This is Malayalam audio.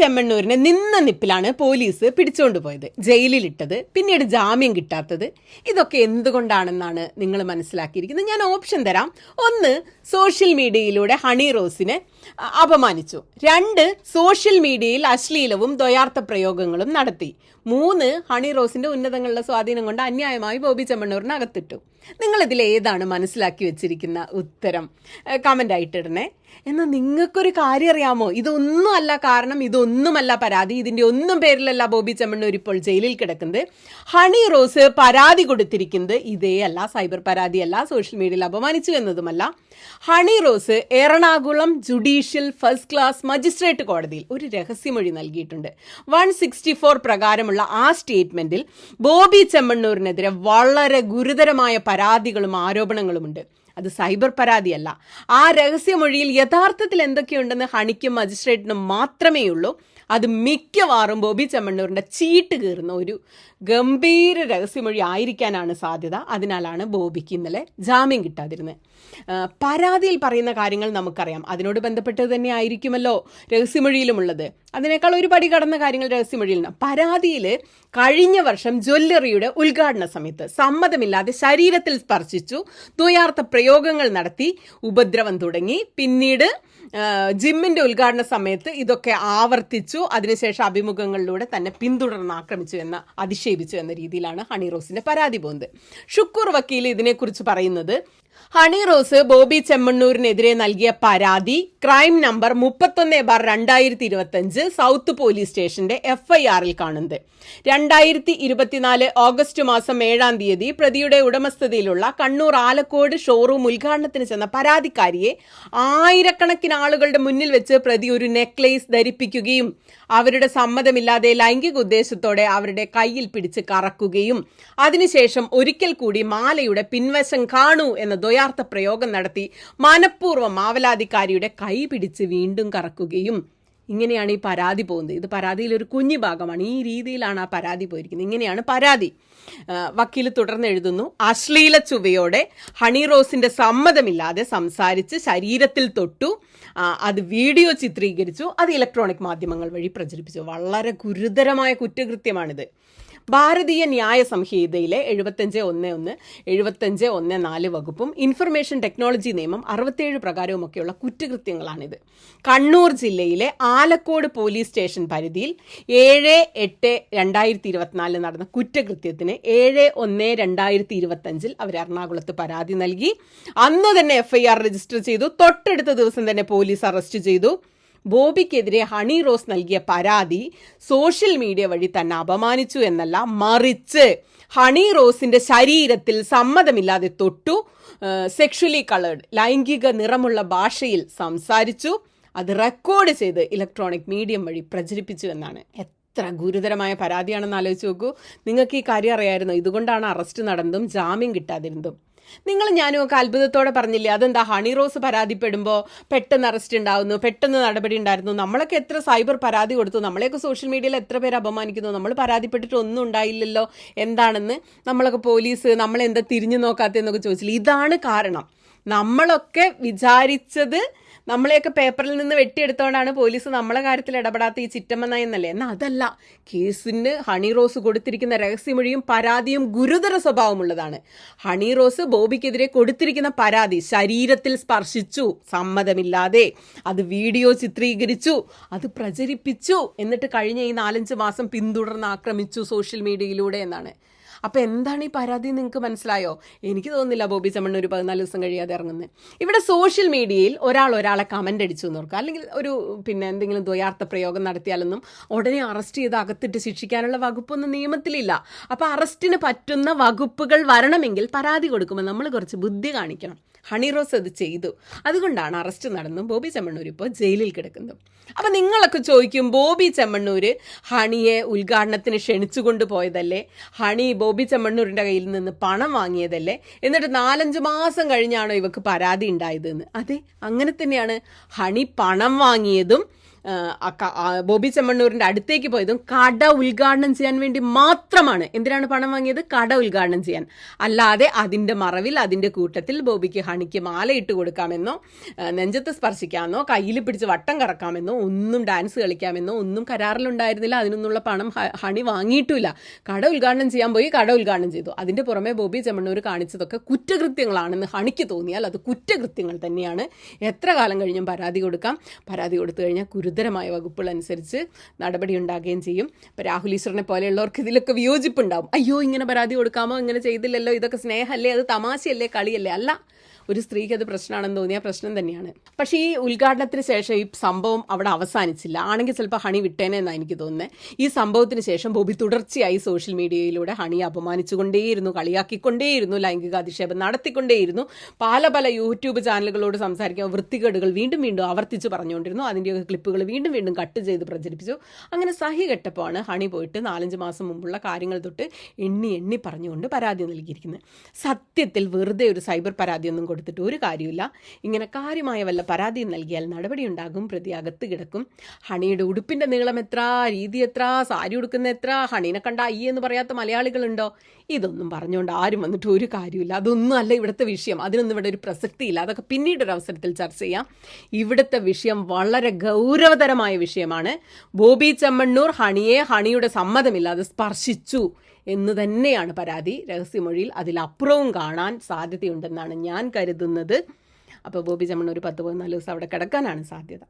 ചെമ്മണ്ണൂരിനെ നിന്ന നിപ്പിലാണ് പോലീസ് പിടിച്ചുകൊണ്ട് പോയത്. ജയിലിലിട്ടത് പിന്നീട് ജാമ്യം കിട്ടാത്തത്. ഇതൊക്കെ എന്തുകൊണ്ടാണെന്നാണ് നിങ്ങൾ മനസ്സിലാക്കിയിരിക്കുന്നത്? ഞാൻ ഓപ്ഷൻ തരാം. ഒന്ന് സോഷ്യൽ മീഡിയയിലൂടെ ഹണി റോസിനെ അപമാനിച്ചു. രണ്ട് സോഷ്യൽ മീഡിയയിൽ അശ്ലീലവും ദ്വയാർത്ഥ പ്രയോഗങ്ങളും നടത്തി. മൂന്ന് ഹണി റോസിന്റെ ഉന്നതങ്ങളുടെ സ്വാധീനം കൊണ്ട് അന്യായമായി ബോബി ചെമ്മണ്ണൂരിനെ അകത്തിട്ടു നിങ്ങൾ ഇതിൽ ഏതാണ് മനസ്സിലാക്കി വെച്ചിരിക്കുന്ന ഉത്തരം? കമന്റ് ആയിട്ടിടണേ എന്നാൽ നിങ്ങൾക്കൊരു കാര്യം അറിയാമോ? ഇതൊന്നും അല്ല കാരണം ഇതൊന്നുമല്ല പരാതി. ഇതിന്റെ ഒന്നും പേരിലല്ല ബോബി ചെമ്മണ്ണൂർ ഇപ്പോൾ ജയിലിൽ കിടക്കുന്നത്. ഹണി റോസ് പരാതി കൊടുത്തിരിക്കുന്നത് ഇതേ അല്ല സൈബർ പരാതിയല്ല സോഷ്യൽ മീഡിയയിൽ അപമാനിച്ചു എന്നതുമല്ല. Honey Rose Ernakulam judicial first class magistrate കോടതിയിൽ ഒരു രഹസ്യമൊഴി നൽകിയിട്ടുണ്ട്. വൺ സിക്സ്റ്റി ഫോർ പ്രകാരമുള്ള ആ സ്റ്റേറ്റ്മെന്റിൽ ബോബി ചെമ്മണ്ണൂരിനെതിരെ വളരെ ഗുരുതരമായ പരാതികളും ആരോപണങ്ങളുമുണ്ട് അത് സൈബർ പരാതിയല്ല. ആ രഹസ്യമൊഴിയിൽ യഥാർത്ഥത്തിൽ എന്തൊക്കെയുണ്ടെന്ന് ഹണിക്കും മജിസ്ട്രേറ്റിനും മാത്രമേ ഉള്ളൂ അത് മിക്കവാറും ബോബി ചെമ്മണ്ണൂരിന്റെ ചീട്ട് കീറുന്ന ഒരു ഗംഭീര രഹസ്യമൊഴി ആയിരിക്കാനാണ് സാധ്യത. അതിനാലാണ് ബോബിക്ക് ഇന്നലെ ജാമ്യം കിട്ടാതിരുന്നത്. പരാതിയിൽ പറയുന്ന കാര്യങ്ങൾ നമുക്കറിയാം. അതിനോട് ബന്ധപ്പെട്ടത് തന്നെ ആയിരിക്കുമല്ലോ രഹസ്യമൊഴിയിലുമുള്ളത്. അതിനേക്കാൾ ഒരു പടി കടന്ന കാര്യങ്ങൾ രഹസ്യമൊഴിയിൽ നിന്ന് പരാതിയിൽ കഴിഞ്ഞ വർഷം ജ്വല്ലറിയുടെ ഉദ്ഘാടന സമയത്ത് സമ്മതമില്ലാതെ ശരീരത്തിൽ സ്പർശിച്ചു. ദ്വയാർത്ഥ പ്രയോഗങ്ങൾ നടത്തി ഉപദ്രവം തുടങ്ങി. പിന്നീട് ജിമ്മിന്റെ ഉദ്ഘാടന സമയത്ത് ഇതൊക്കെ ആവർത്തിച്ചു. അതിനുശേഷം അഭിമുഖങ്ങളിലൂടെ തന്നെ പിന്തുടർന്ന് ആക്രമിച്ചു എന്ന അധിക്ഷേപിച്ചു എന്ന രീതിയിലാണ് ഹണി റോസിന്റെ പരാതി പോകുന്നത് ഷുക്കൂർ വക്കീൽ ഇതിനെക്കുറിച്ച് പറയുന്നത് ഹണി റോസ് ബോബി ചെമ്മണ്ണൂരിനെതിരെ നൽകിയ പരാതി ക്രൈം നമ്പർ മുപ്പത്തൊന്ന് ബാർ രണ്ടായിരത്തി ഇരുപത്തഞ്ച് സൗത്ത് പോലീസ് സ്റ്റേഷന്റെ എഫ്ഐആറിൽ കാണുന്നത്. രണ്ടായിരത്തി ഇരുപത്തിനാല് ഓഗസ്റ്റ് മാസം ഏഴാം തീയതി പ്രതിയുടെ ഉടമസ്ഥതയിലുള്ള കണ്ണൂർ ആലക്കോട് ഷോറൂം ഉദ്ഘാടനത്തിന് ചെന്ന പരാതിക്കാരിയെ ആയിരക്കണക്കിന് ആളുകളുടെ മുന്നിൽ വെച്ച് പ്രതി ഒരു നെക്ലേസ് ധരിപ്പിക്കുകയും അവരുടെ സമ്മതമില്ലാതെ ലൈംഗിക ഉദ്ദേശത്തോടെ അവരുടെ കയ്യിൽ പിടിച്ച് കറക്കുകയും. അതിനുശേഷം ഒരിക്കൽ കൂടി മാലയുടെ പിൻവശം കാണൂ എന്ന ദ്വയാർത്ഥ പ്രയോഗം നടത്തി മനഃപൂർവം മാവലാതിക്കാരിയുടെ കൈ പിടിച്ച് വീണ്ടും കറക്കുകയും ഇങ്ങനെയാണ് ഈ പരാതി പോകുന്നത്. ഇത് പരാതിയിൽ ഒരു കുഞ്ഞു ഭാഗമാണ്. ഈ രീതിയിലാണ് ആ പരാതി പോയിരിക്കുന്നത്. ഇങ്ങനെയാണ് പരാതി വക്കീൽ തുടർന്ന് എഴുതുന്നു. അശ്ലീല ചുവയോടെ ഹണി റോസിന്റെ സമ്മതമില്ലാതെ സംസാരിച്ച് ശരീരത്തിൽ തൊട്ടു. അത് വീഡിയോ ചിത്രീകരിച്ചു. അത് ഇലക്ട്രോണിക് മാധ്യമങ്ങൾ വഴി പ്രചരിപ്പിച്ചു. വളരെ ഗുരുതരമായ കുറ്റകൃത്യമാണിത്. ഭാരതീയ ന്യായ സംഹിതയിലെ എഴുപത്തഞ്ച് ഒന്ന് ഒന്ന് എഴുപത്തഞ്ച് ഒന്ന് നാല് വകുപ്പും ഇൻഫർമേഷൻ ടെക്നോളജി നിയമം അറുപത്തേഴ് പ്രകാരവുമൊക്കെയുള്ള കുറ്റകൃത്യങ്ങളാണിത്. കണ്ണൂർ ജില്ലയിലെ ആലക്കോട് പോലീസ് സ്റ്റേഷൻ പരിധിയിൽ ഏഴ് എട്ട് രണ്ടായിരത്തി ഇരുപത്തിനാലിൽ നടന്ന കുറ്റകൃത്യത്തിന് ഏഴ് ഒന്ന് രണ്ടായിരത്തി ഇരുപത്തഞ്ചിൽ അവർ എറണാകുളത്ത് പരാതി നൽകി. അന്ന് തന്നെ എഫ്ഐആർ രജിസ്റ്റർ ചെയ്തു. തൊട്ടടുത്ത ദിവസം തന്നെ പോലീസ് അറസ്റ്റ് ചെയ്തു. ബോബിക്കെതിരെ ഹണി റോസ് നൽകിയ പരാതി സോഷ്യൽ മീഡിയ വഴി തന്നെ അപമാനിച്ചു എന്നല്ല മറിച്ച് ഹണി റോസിന്റെ ശരീരത്തിൽ സമ്മതമില്ലാതെ തൊട്ടു സെക്ഷലി കളേർഡ് ലൈംഗിക നിറമുള്ള ഭാഷയിൽ സംസാരിച്ചു അത് റെക്കോർഡ് ചെയ്ത് ഇലക്ട്രോണിക് മീഡിയം വഴി പ്രചരിപ്പിച്ചു എന്നാണ്. എത്ര ഗുരുതരമായ പരാതിയാണെന്ന് ആലോചിച്ച് നോക്കൂ. നിങ്ങൾക്ക് ഈ കാര്യം അറിയായിരുന്നു ഇതുകൊണ്ടാണ് അറസ്റ്റ് നടന്നതും ജാമ്യം കിട്ടാതിരുന്നതും. നിങ്ങൾ ഞാനും ഒക്കെ അത്ഭുതത്തോടെ പറഞ്ഞില്ലേ അതെന്താ ഹണി റോസ് പരാതിപ്പെടുമ്പോൾ പെട്ടെന്ന് അറസ്റ്റ് ഉണ്ടാവുന്നു പെട്ടെന്ന് നടപടി ഉണ്ടായിരുന്നു നമ്മളൊക്കെ എത്ര സൈബർ പരാതി കൊടുത്തു നമ്മളെയൊക്കെ സോഷ്യൽ മീഡിയയിൽ എത്ര പേര് അപമാനിക്കുന്നു നമ്മൾ പരാതിപ്പെട്ടിട്ട് ഒന്നും ഉണ്ടായില്ലല്ലോ എന്താണെന്ന് നമ്മളൊക്കെ പോലീസ് നമ്മളെന്താ തിരിഞ്ഞു നോക്കാത്തതെന്നൊക്കെ ചോദിച്ചില്ല ഇതാണ് കാരണം. നമ്മളൊക്കെ വിചാരിച്ചത് നമ്മളെയൊക്കെ പേപ്പറിൽ നിന്ന് വെട്ടിയെടുത്തോണ്ടാണ് പോലീസ് നമ്മളെ കാര്യത്തിൽ ഇടപെടാത്ത ഈ ചിറ്റമ്മ നയെന്നല്ലേ എന്നാൽ അതല്ല. കേസിന് ഹണി റോസ് കൊടുത്തിരിക്കുന്ന രഹസ്യമൊഴിയും പരാതിയും ഗുരുതര സ്വഭാവമുള്ളതാണ്. ഹണി റോസ് ബോബിക്കെതിരെ കൊടുത്തിരിക്കുന്ന പരാതി ശരീരത്തിൽ സ്പർശിച്ചു. സമ്മതമില്ലാതെ അത് വീഡിയോ ചിത്രീകരിച്ചു. അത് പ്രചരിപ്പിച്ചു. എന്നിട്ട് കഴിഞ്ഞ ഈ നാലഞ്ച് മാസം പിന്തുടർന്ന് ആക്രമിച്ചു സോഷ്യൽ മീഡിയയിലൂടെ എന്നാണ്. അപ്പൊ എന്താണ് ഈ പരാതി നിങ്ങൾക്ക് മനസ്സിലായോ? എനിക്ക് തോന്നുന്നില്ല ബോബി ചമ്മൺ ഒരു പതിനാല് ദിവസം കഴിയാതെ ഇറങ്ങുന്നത് ഇവിടെ സോഷ്യൽ മീഡിയയിൽ ഒരാൾ ഒരാളെ കമന്റ് അടിച്ചു എന്ന് അല്ലെങ്കിൽ ഒരു പിന്നെ എന്തെങ്കിലും ദ്വയാർത്ഥ പ്രയോഗം നടത്തിയാലൊന്നും ഉടനെ അറസ്റ്റ് ചെയ്ത് അകത്തിട്ട് ശിക്ഷിക്കാനുള്ള വകുപ്പൊന്നും നിയമത്തിലില്ല. അപ്പോൾ അറസ്റ്റിന് പറ്റുന്ന വകുപ്പുകൾ വരണമെങ്കിൽ പരാതി കൊടുക്കുമ്പോൾ നമ്മൾ കുറച്ച് ബുദ്ധി കാണിക്കണം. ഹണി റോസ് അത് ചെയ്തു. അതുകൊണ്ടാണ് അറസ്റ്റ് നടന്നും ബോബി ചെമ്മണ്ണൂർ ഇപ്പോൾ ജയിലിൽ കിടക്കുന്നത്. അപ്പം നിങ്ങളൊക്കെ ചോദിക്കും ബോബി ചെമ്മണ്ണൂര് ഹണിയെ ഉദ്ഘാടനത്തിന് ക്ഷണിച്ചു കൊണ്ടുപോയതല്ലേ ഹണി ബോബി ചെമ്മണ്ണൂരിന്റെ കയ്യിൽ നിന്ന് പണം വാങ്ങിയതല്ലേ? എന്നിട്ട് നാലഞ്ച് മാസം കഴിഞ്ഞാണോ ഇവക്ക് പരാതി ഉണ്ടായതെന്ന്? അതെ അങ്ങനെ തന്നെയാണ്. ഹണി പണം വാങ്ങിയതും ബോബി ചെമ്മണ്ണൂരിന്റെ അടുത്തേക്ക് പോയതും കട ഉദ്ഘാടനം ചെയ്യാൻ വേണ്ടി മാത്രമാണ്. എന്തിനാണ് പണം വാങ്ങിയത്? കട ഉദ്ഘാടനം ചെയ്യാൻ. അല്ലാതെ അതിന്റെ മറവിൽ അതിന്റെ കൂട്ടത്തിൽ ബോബിക്ക് ഹണിക്ക് മാലയിട്ട് കൊടുക്കാമെന്നോ നെഞ്ചത്ത് സ്പർശിക്കാമെന്നോ കയ്യിൽ പിടിച്ച് വട്ടം കറക്കാമെന്നോ ഒന്നും ഡാൻസ് കളിക്കാമെന്നോ ഒന്നും കരാറിലുണ്ടായിരുന്നില്ല. അതിനൊന്നുള്ള പണം ഹണി വാങ്ങിയിട്ടില്ല കട ഉദ്ഘാടനം ചെയ്യാൻ പോയി കട ഉദ്ഘാടനം ചെയ്തു. അതിന്റെ പുറമെ ബോബി ചെമ്മണ്ണൂർ കാണിച്ചതൊക്കെ കുറ്റകൃത്യങ്ങളാണെന്ന് ഹണിക്ക് തോന്നിയാൽ അത് കുറ്റകൃത്യങ്ങൾ തന്നെയാണ്. എത്ര കാലം കഴിഞ്ഞും പരാതി കൊടുക്കാം. പരാതി കൊടുത്തു കഴിഞ്ഞാൽ ഗുരുതരമായ വകുപ്പുകൾ അനുസരിച്ച് നടപടി ഉണ്ടാകുകയും ചെയ്യും. ഇപ്പം രാഹുൽ ഈശ്വറിനെ പോലെയുള്ളവർക്ക് ഇതിലൊക്കെ വിയോജിപ്പുണ്ടാവും. അയ്യോ ഇങ്ങനെ പരാതി കൊടുക്കാമോ? ഇങ്ങനെ ചെയ്തില്ലല്ലോ? ഇതൊക്കെ സ്നേഹമല്ലേ അത് തമാശയല്ലേ? കളിയല്ലേ? അല്ല. ഒരു സ്ത്രീക്ക് അത് പ്രശ്നമാണെന്ന് തോന്നിയ പ്രശ്നം തന്നെയാണ്. പക്ഷേ ഈ ഉദ്ഘാടനത്തിന് ശേഷം ഈ സംഭവം അവിടെ അവസാനിച്ചില്ല. ആണെങ്കിൽ ചിലപ്പോൾ ഹണി വിട്ടേനെ എന്നാണ് എനിക്ക് തോന്നുന്നത് ഈ സംഭവത്തിന് ശേഷം ബോബി തുടർച്ചയായി സോഷ്യൽ മീഡിയയിലൂടെ ഹണിയെ അപമാനിച്ചുകൊണ്ടേയിരുന്നു കളിയാക്കിക്കൊണ്ടേയിരുന്നു ലൈംഗിക അധിക്ഷേപം നടത്തിക്കൊണ്ടേയിരുന്നു. പല പല യൂട്യൂബ് ചാനലുകളോട് സംസാരിക്കാൻ വൃത്തികേടുകൾ വീണ്ടും വീണ്ടും ആവർത്തിച്ച് പറഞ്ഞുകൊണ്ടിരുന്നു. അതിന്റെയൊക്കെ ക്ലിപ്പുകൾ വീണ്ടും വീണ്ടും കട്ട് ചെയ്ത് പ്രചരിപ്പിച്ചു. അങ്ങനെ സഹി കെട്ടപ്പോഴാണ് ഹണി പോയിട്ട് നാലഞ്ച് മാസം മുമ്പുള്ള കാര്യങ്ങൾ തൊട്ട് എണ്ണി എണ്ണി പറഞ്ഞുകൊണ്ട് പരാതി നൽകിയിരിക്കുന്നത്. സത്യത്തിൽ വെറുതെ ഒരു സൈബർ പരാതിയൊന്നും കൊടുത്തിട്ട് ഒരു കാര്യമില്ല ഇങ്ങനെ കാര്യമായ വല്ല പരാതിയും നൽകിയാൽ നടപടിയുണ്ടാകും പ്രതി അകത്ത് കിടക്കും. ഹണിയുടെ ഉടുപ്പിന്റെ നീളം എത്ര രീതി എത്ര സാരി ഉടുക്കുന്ന എത്ര ഹണീനെ കണ്ട ഈ എന്ന് പറയാത്ത മലയാളികളുണ്ടോ? ഇതൊന്നും പറഞ്ഞുകൊണ്ട് ആരും വന്നിട്ട് ഒരു കാര്യമില്ല അതൊന്നും അല്ല ഇവിടുത്തെ വിഷയം. അതിനൊന്നും ഇവിടെ ഒരു പ്രസക്തിയില്ല. അതൊക്കെ പിന്നീട് ഒരു അവസരത്തിൽ ചർച്ച ചെയ്യാം. ഇവിടുത്തെ വിഷയം വളരെ ഗൗരവതരമായ വിഷയമാണ്. ബോബി ചെമ്മണ്ണൂർ ഹണിയെ ഹണിയുടെ സമ്മതമില്ലാതെ സ്പർശിച്ചു. എന്ന് തന്നെയാണ് പരാതി. രഹസ്യമൊഴിയിൽ അതിലപ്പുറവും കാണാൻ സാധ്യതയുണ്ടെന്നാണ് ഞാൻ കരുതുന്നത്. അപ്പോൾ ബോബി ചമ്മൺ ഒരു പത്ത് പതിനാല് ദിവസം അവിടെ കിടക്കാനാണ് സാധ്യത.